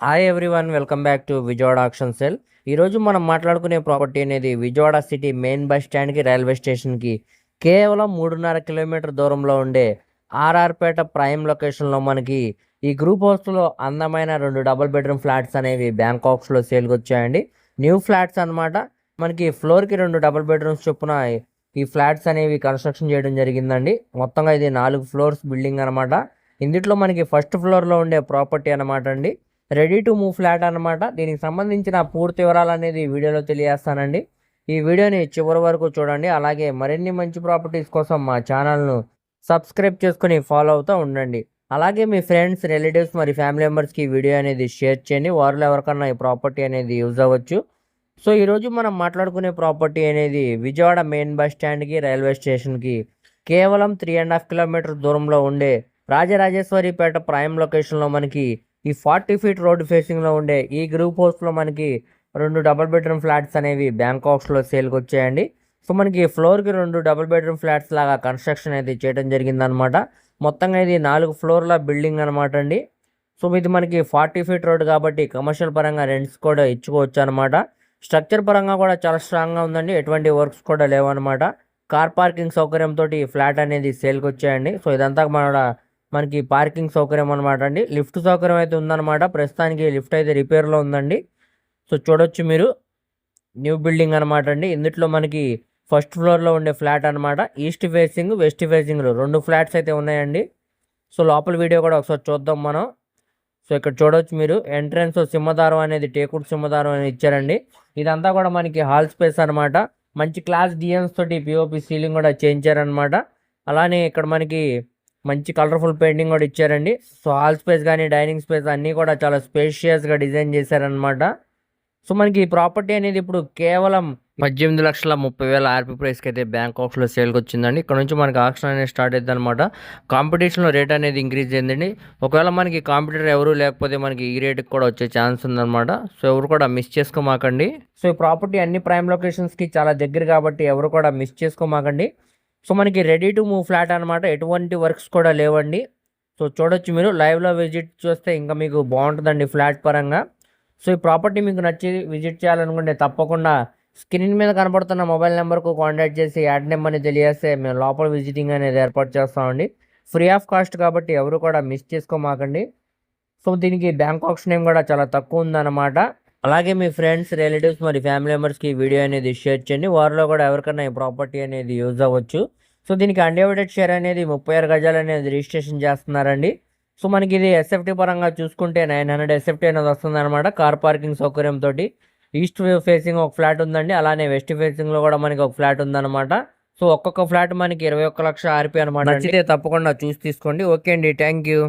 Hi everyone welcome back to Vijayawada auction cell ఈరోజు మనం మాట్లాడుకునే ప్రాపర్టీ అనేది విజయవాడ సిటీ మెయిన్ బస్ స్టాండ్కి రైల్వే స్టేషన్కి కేవలం మూడున్నర కిలోమీటర్ దూరంలో ఉండే ఆర్ఆర్పేట ప్రైమ్ లొకేషన్లో మనకి ఈ గ్రూప్ హౌస్లో అందమైన రెండు డబుల్ బెడ్రూమ్ ఫ్లాట్స్ అనేవి బ్యాంకాక్స్లో సేల్కి వచ్చాయండి. న్యూ ఫ్లాట్స్ అన్నమాట. మనకి ఫ్లోర్కి రెండు డబుల్ బెడ్రూమ్స్ చొప్పున ఈ ఫ్లాట్స్ అనేవి కన్స్ట్రక్షన్ చేయడం జరిగిందండి. మొత్తంగా ఇది నాలుగు ఫ్లోర్స్ బిల్డింగ్ అనమాట ఇందులో మనకి ఫస్ట్ ఫ్లోర్లో ఉండే ప్రాపర్టీ అనమాట అండి. రెడీ టు మూవ్ ఫ్లాట్ అనమాట దీనికి సంబంధించిన పూర్తి వివరాలు అనేది వీడియోలో తెలియజేస్తానండి. ఈ వీడియోని చివరి వరకు చూడండి. అలాగే మరిన్ని మంచి ప్రాపర్టీస్ కోసం మా ఛానల్ను సబ్స్క్రైబ్ చేసుకొని ఫాలో అవుతూ ఉండండి. అలాగే మీ ఫ్రెండ్స్ రిలేటివ్స్ మరి ఫ్యామిలీ మెంబర్స్కి ఈ వీడియో అనేది షేర్ చేయండి. వారిలో ఎవరికన్నా ఈ ప్రాపర్టీ అనేది యూజ్ అవ్వచ్చు. సో ఈరోజు మనం మాట్లాడుకునే ప్రాపర్టీ అనేది విజయవాడ మెయిన్ బస్ స్టాండ్కి రైల్వే స్టేషన్కి కేవలం త్రీ అండ్ హాఫ్ కిలోమీటర్ దూరంలో ఉండే రాజరాజేశ్వరిపేట ప్రైమ్ లొకేషన్లో మనకి ఈ ఫార్టీ ఫీట్ రోడ్ ఫేసింగ్లో ఉండే ఈ గ్రూప్ హౌస్లో మనకి రెండు డబుల్ బెడ్రూమ్ ఫ్లాట్స్ అనేవి బ్యాంకాక్స్లో సేల్కి వచ్చాయండి. సో మనకి ఫ్లోర్కి రెండు డబుల్ బెడ్రూమ్ ఫ్లాట్స్ లాగా కన్స్ట్రక్షన్ అయితే చేయడం జరిగిందనమాట మొత్తంగా ఇది నాలుగు ఫ్లోర్ల బిల్డింగ్ అనమాట అండి. సో ఇది మనకి ఫార్టీ ఫీట్ రోడ్ కాబట్టి కమర్షియల్ పరంగా రెంట్స్ కూడా ఇచ్చుకోవచ్చు అనమాట స్ట్రక్చర్ పరంగా కూడా చాలా స్ట్రాంగ్గా ఉందండి. ఎటువంటి వర్క్స్ కూడా లేవన్నమాట. కార్ పార్కింగ్ సౌకర్యంతో ఫ్లాట్ అనేది సేల్కి వచ్చాయండి. సో ఇదంతా మన మనకి పార్కింగ్ సౌకర్యం అనమాట అండి. లిఫ్ట్ సౌకర్యం అయితే ఉందన్నమాట. ప్రస్తుతానికి లిఫ్ట్ అయితే రిపేర్లో ఉందండి. సో చూడొచ్చు మీరు. న్యూ బిల్డింగ్ అనమాట అండి. ఇందులో మనకి ఫస్ట్ ఫ్లోర్లో ఉండే ఫ్లాట్ అనమాట ఈస్ట్ ఫేసింగ్ వెస్ట్ ఫేసింగ్ రెండు ఫ్లాట్స్ అయితే ఉన్నాయండి. సో లోపల వీడియో కూడా ఒకసారి చూద్దాం మనం. సో ఇక్కడ చూడవచ్చు మీరు. ఎంట్రన్స్ సింహదారం అనేది టేకుడు సింహదారం అనేది ఇచ్చారండి. ఇదంతా కూడా మనకి హాల్ స్పేస్ అనమాట మంచి క్లాస్ డిఎన్స్ తోటి పిఓపి సీలింగ్ కూడా చేయించారనమాట అలానే ఇక్కడ మనకి మంచి కలర్ఫుల్ పెయింటింగ్ కూడా ఇచ్చారండి. సో హాల్ స్పేస్ కానీ డైనింగ్ స్పేస్ అన్నీ కూడా చాలా స్పేషియస్గా డిజైన్ చేశారనమాట సో మనకి ఈ ప్రాపర్టీ అనేది ఇప్పుడు కేవలం పద్దెనిమిది లక్షల ముప్పై వేల ఆర్పీ ప్రైస్కి అయితే బ్యాంకాక్స్లో సేల్కి వచ్చిందండి. ఇక్కడ నుంచి మనకి ఆక్షన్ అనేది స్టార్ట్ అవుతుంది అనమాట కాంపిటీషన్లో రేట్ అనేది ఇంక్రీజ్ అయిందండి. ఒకవేళ మనకి కాంపిటీటర్ ఎవరు లేకపోతే మనకి ఈ రేట్కి కూడా వచ్చే ఛాన్స్ ఉందన్నమాట. సో ఎవరు కూడా మిస్ చేసుకోమాకండి. సో ఈ ప్రాపర్టీ అన్ని ప్రైమ్ లొకేషన్స్కి చాలా దగ్గర కాబట్టి ఎవరు కూడా మిస్ చేసుకోమాకండి. సో మనకి రెడీ టు మూవ్ ఫ్లాట్ అనమాట ఎటువంటి వర్క్స్ కూడా లేవండి. సో చూడొచ్చు మీరు. లైవ్లో విజిట్ చూస్తే ఇంకా మీకు బాగుంటుందండి ఫ్లాట్ పరంగా. సో ఈ ప్రాపర్టీ మీకు నచ్చి విజిట్ చేయాలనుకుంటే తప్పకుండా స్క్రీన్ మీద కనపడుతున్న మొబైల్ నెంబర్కు కాంటాక్ట్ చేసి యాడ్ నెంబర్ని తెలియజేస్తే మేము లోపల విజిటింగ్ అనేది ఏర్పాటు చేస్తామండి. ఫ్రీ ఆఫ్ కాస్ట్ కాబట్టి ఎవరు కూడా మిస్ చేసుకోమాకండి. సో దీనికి బ్యాంకాక్స్ నేమ్ కూడా చాలా తక్కువ ఉందన్నమాట. అలాగే మీ ఫ్రెండ్స్ రిలేటివ్స్ మరి ఫ్యామిలీ మెంబర్స్కి ఈ వీడియో అనేది షేర్ చేయండి. వారిలో కూడా ఎవరికైనా ఈ ప్రాపర్టీ అనేది యూజ్ అవ్వచ్చు. సో దీనికి అన్డివైడెడ్ షేర్ అనేది ముప్పై ఆరు గజాలు అనేది రిజిస్ట్రేషన్ చేస్తున్నారండి. సో మనకి ఇది ఎస్ఎఫ్టీ పరంగా చూసుకుంటే నైన్ హండ్రెడ్ ఎస్ఎఫ్టీ అనేది వస్తుంది అనమాట కార్ పార్కింగ్ సౌకర్యంతో ఈస్ట్ ఫేసింగ్ ఒక ఫ్లాట్ ఉందండి. అలానే వెస్ట్ ఫేసింగ్లో కూడా మనకి ఒక ఫ్లాట్ ఉందన్నమాట. సో ఒక్కొక్క ఫ్లాట్ మనకి ఇరవై ఒక్క లక్ష ఆర్పీ అనమాట నచ్చితే తప్పకుండా చూసి తీసుకోండి. ఓకే అండి. Thank you.